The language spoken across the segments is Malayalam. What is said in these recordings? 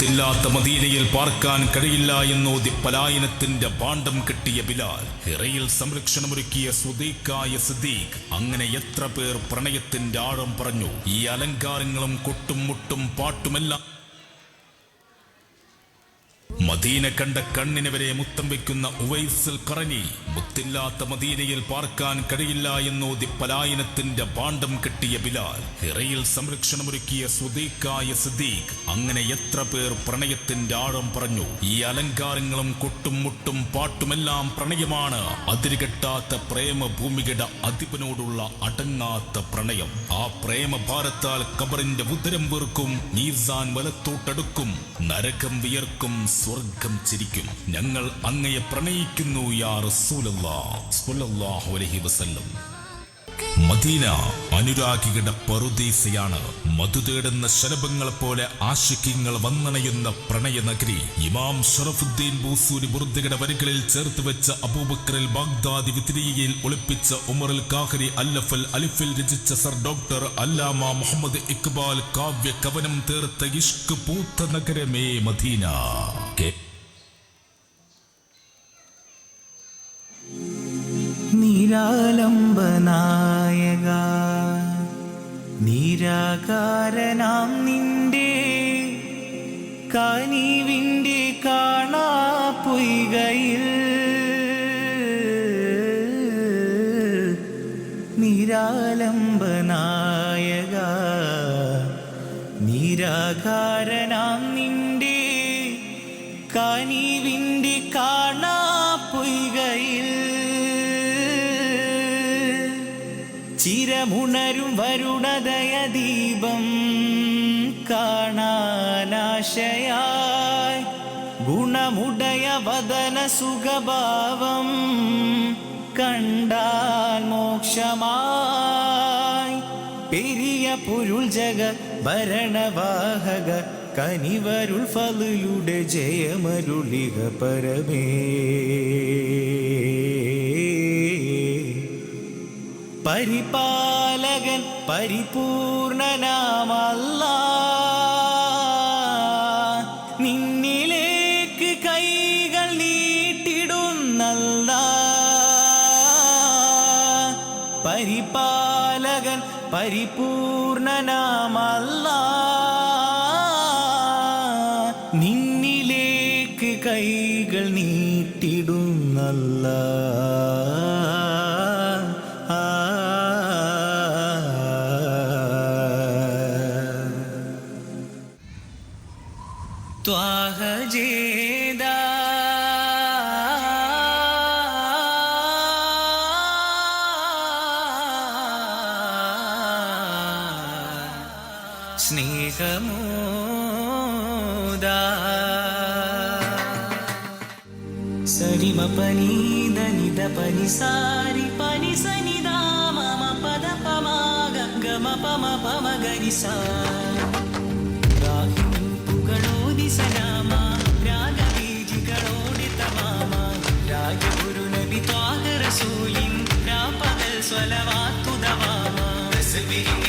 മുത്തില്ലാത്ത മദീനയിൽ പാർക്കാൻ കഴിയില്ല എന്നോതി പലായനത്തിന്റെ പാണ്ഡം കിട്ടിയ ബിലാൽ. ഹിറയിൽ സംരക്ഷണമൊരുക്കിയ സുദീഖായ സിദ്ദീഖ് അങ്ങനെ എത്ര പേർ പ്രണയത്തിന്റെ ആഴം പറഞ്ഞു. ഈ അലങ്കാരങ്ങളും കൊട്ടും മുട്ടും പാട്ടുമെല്ലാം മദീന കണ്ട കണ്ണിന് വരെ മുത്തം വയ്ക്കുന്ന ഉവൈസിൽ കറങ്ങി മുത്തില്ലാത്ത മദീനയിൽ പാർക്കാൻ കഴിയില്ല എന്നോതി പലായനത്തിന്റെ പാണ്ഡം കെട്ടിയ ബിലാൽ. ഹിറയിൽ സംരക്ഷണമൊരുക്കിയ സുദീഖായ സിദ്ദീഖ് അങ്ങനെ എത്ര പേർ പ്രണയത്തിന്റെ ആഴം പറഞ്ഞു. ഈ അലങ്കാരങ്ങളും കൊട്ടും മുട്ടും പാട്ടുമെല്ലാം പ്രണയമാണ്. അതിരുകെട്ടാത്ത പ്രേമ ഭൂമികയുടെ അധിപനോടുള്ള അടങ്ങാത്ത പ്രണയം. ആ പ്രേമഭാരത്താൽ കബറിന്റെ ഉദരം വീർക്കും നീസാൻ വലത്തോട്ടടുക്കും നരകം വിയർക്കും സ്വർഗം ചിരിക്കും. ഞങ്ങൾ അങ്ങയെ പ്രണയിക്കുന്നു യാ റസൂലല്ലാഹു അലൈഹി വസല്ലം. മദീന അനുരാഗികളുടെ പറുദീസയാണ്. മധു തേടുന്ന ശലഭങ്ങളെ പോലെ ആശിക്യങ്ങൾ വന്നണയുന്ന പ്രണയനഗരി. ഇമാം ഷറഫുദ്ദീൻ ബൂസൂരി ബുർദയുടെ വരികളിൽ ചേർത്ത് വെച്ച അബൂബക്രിൽ ബാഗ്ദാദി വിത്രീയയിൽ ഒളിപ്പിച്ച ഉമറിൽ കാഹരി അല്ലഫൽ അലിഫിൽ രചിച്ച സർ ഡോക്ടർ അല്ലാമ മുഹമ്മദ് ഇക്ബാൽ കാവ്യ കവനം തീർത്ത ഇഷ്ക് പൂത്ത നഗരമേ മദീന. നിരാലംബനായക. നിരാകാരനാം നിന്റെ കനിവിന്റെ കാണാപ്പൊയ്കയിൽ. നീരാലംബനായക. നിരാകാരനാം നിന്റെ കനിവിന്റെ കാണാ ചിരമുണരും വരുണതയ ദീപം കാണാനാശയായി. ഗുണമുടയ വദന സുഖഭാവം കണ്ടാൽ മോക്ഷമായി. പെരിയ പുരുൾ ജഗ ഭരണവാഹക കനിവരുൾ ഫലുടെ ജയമരുളിക പരമേ. പരിപാലകൻ പരിപൂർണനാമല്ല. നിന്നിലേക്ക് കൈകൾ നീട്ടിടുന്നല്ല. പരിപാലകൻ പരിപൂർണനാമല്ല. மஹமூதா சரிம பனி தனித பனி சாரி பனி சனிதா மம பத பமாக கம பம பம கரிசா ராகியின் புகழோதி சனாமா ராக பீஜிகளோடி தமாமா ராஜகுரு நபி த்வாக ரசூலின் ராபகல் ஸ்வலவாத்துதவாமா ரசபிரின்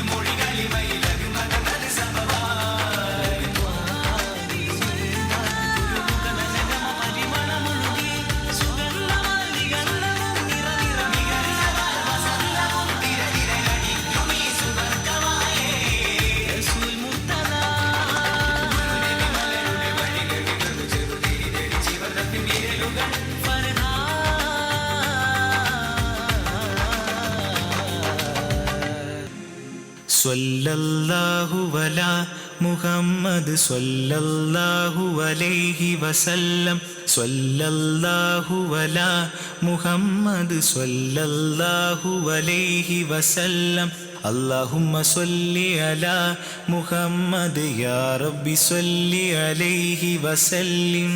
Morning. സ്വല്ലല്ലാഹു അലാ മുഹമ്മദ് സ്വല്ലല്ലാഹു അലൈഹി വസല്ലം സ്വല്ലല്ലാഹു അലാ മുഹമ്മദ് സ്വല്ലല്ലാഹു അലൈഹി വസല്ലം اللهم صل على محمد يا رب صل عليه وسلم